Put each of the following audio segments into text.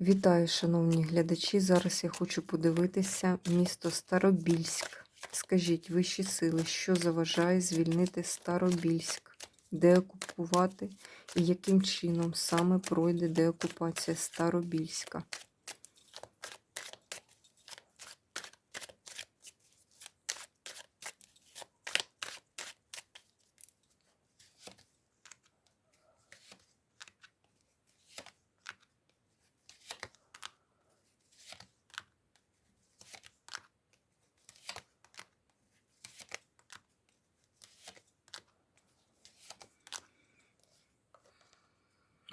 Вітаю, шановні глядачі. Зараз я хочу подивитися місто Старобільськ. Скажіть, вищі сили, що заважає звільнити Старобільськ? Деокупувати і яким чином саме пройде деокупація Старобільська?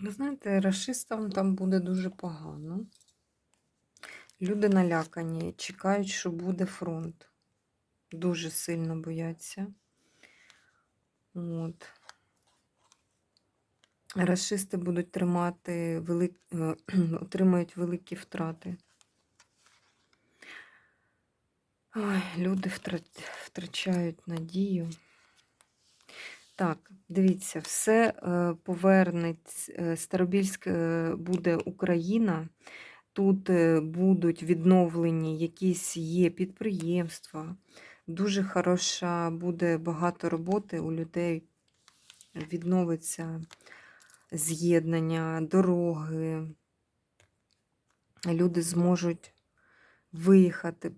Ви знаєте, расистам там буде дуже погано. Люди налякані, чекають, що буде фронт. Дуже сильно бояться. От. Расисти будуть тримати велик... е, отримають великі втрати. Ой, люди втра- втрачають надію. Так, дивіться, все е, повернеться. е, Старобільськ е, буде Україна. Тут будуть відновлені якісь є підприємства. Дуже хороша буде багато роботи у людей. Відновиться з'єднання, дороги. Люди зможуть виїхати,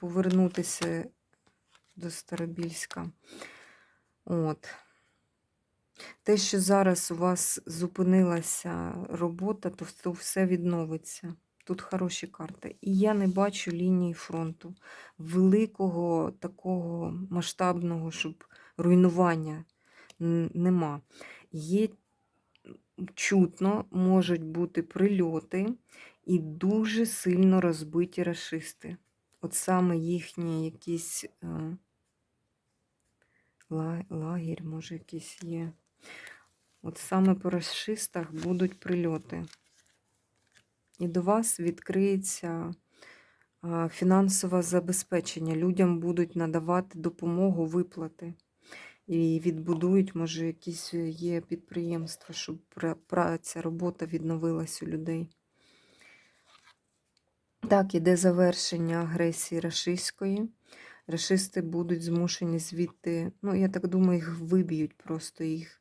повернутися до Старобільська. От. Те, що зараз у вас зупинилася робота, то все відновиться. Тут хороші карти. І я не бачу лінії фронту. Великого такого масштабного, щоб руйнування нема. Є чутно, можуть бути прильоти і дуже сильно розбиті рашисти. От саме їхні якісь е, лагерь, може, якийсь є. От саме по расистах будуть прильоти. І до вас відкриється фінансове забезпечення. Людям будуть надавати допомогу, виплати. І відбудують, може, якісь є підприємства, щоб пра- праця, робота відновилась у людей. Так, іде завершення агресії рашистської. Рашисти будуть змушені звідти, ну, я так думаю, їх виб'ють просто їх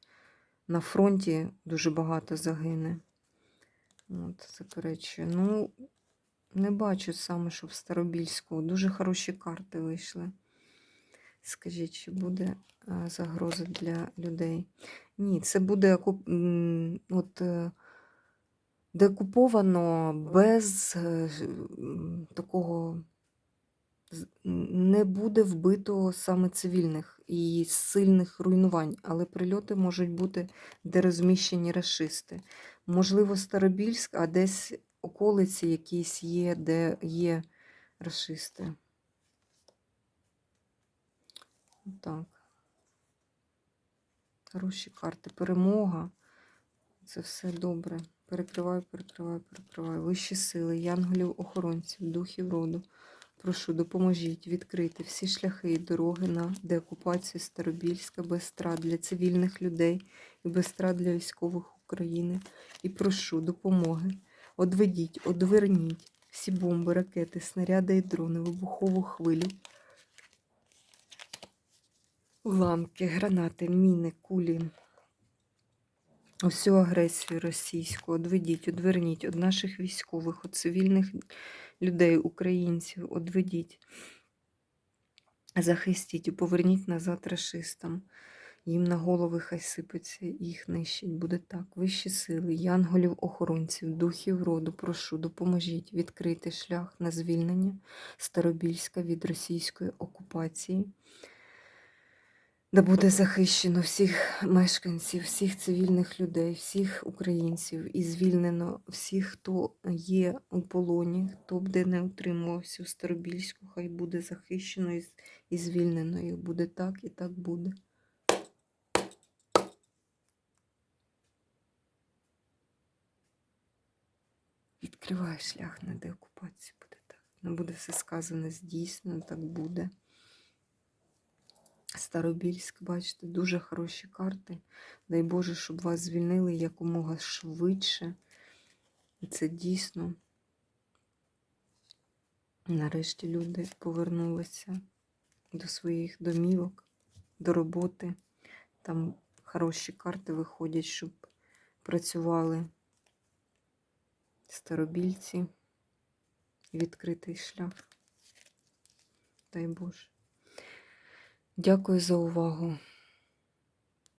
на фронті дуже багато загине. От, заперечую. Ну, не бачу саме, що в Старобільську. Дуже хороші карти вийшли. Скажіть, чи буде загроза для людей? Ні, це буде от, е, декуповано без е, такого. Не буде вбито саме цивільних і сильних руйнувань, але прильоти можуть бути, де розміщені расисти. Можливо, Старобільськ, а десь околиці якісь є, де є расисти. Так. Хороші карти. Перемога. Це все добре. Перекриваю, перекриваю, перекриваю. Вищі сили, янголів, охоронців, духів роду. Прошу, допоможіть відкрити всі шляхи і дороги на деокупацію Старобільська без страт для цивільних людей і без страт для військових України. І прошу допомоги. Одведіть, одверніть всі бомби, ракети, снаряди і дрони, вибухову хвилю. Уламки, гранати, міни, кулі. Усю агресію російську одведіть, одверніть від наших військових, від цивільних людей, українців, одведіть, захистіть і поверніть назад рашистам. Їм на голови хай сипеться, їх нищить. Буде так. Вищі сили, янголів, охоронців, духів роду, прошу, допоможіть відкрити шлях на звільнення Старобільська від російської окупації де буде захищено всіх мешканців, всіх цивільних людей, всіх українців і звільнено всіх, хто є у полоні, хто б де не утримувався в Старобільську, хай буде захищено і, звільнено. І буде так, і так буде. Відкриває шлях на деокупацію. Буде так. Не буде все сказане здійснено, так буде. Старобільськ, бачите, дуже хороші карти. Дай Боже, щоб вас звільнили якомога швидше. І це дійсно. Нарешті люди повернулися до своїх домівок, до роботи. Там хороші карти виходять, щоб працювали старобільці. Відкритий шлях. Дай Боже. Дякую за увагу.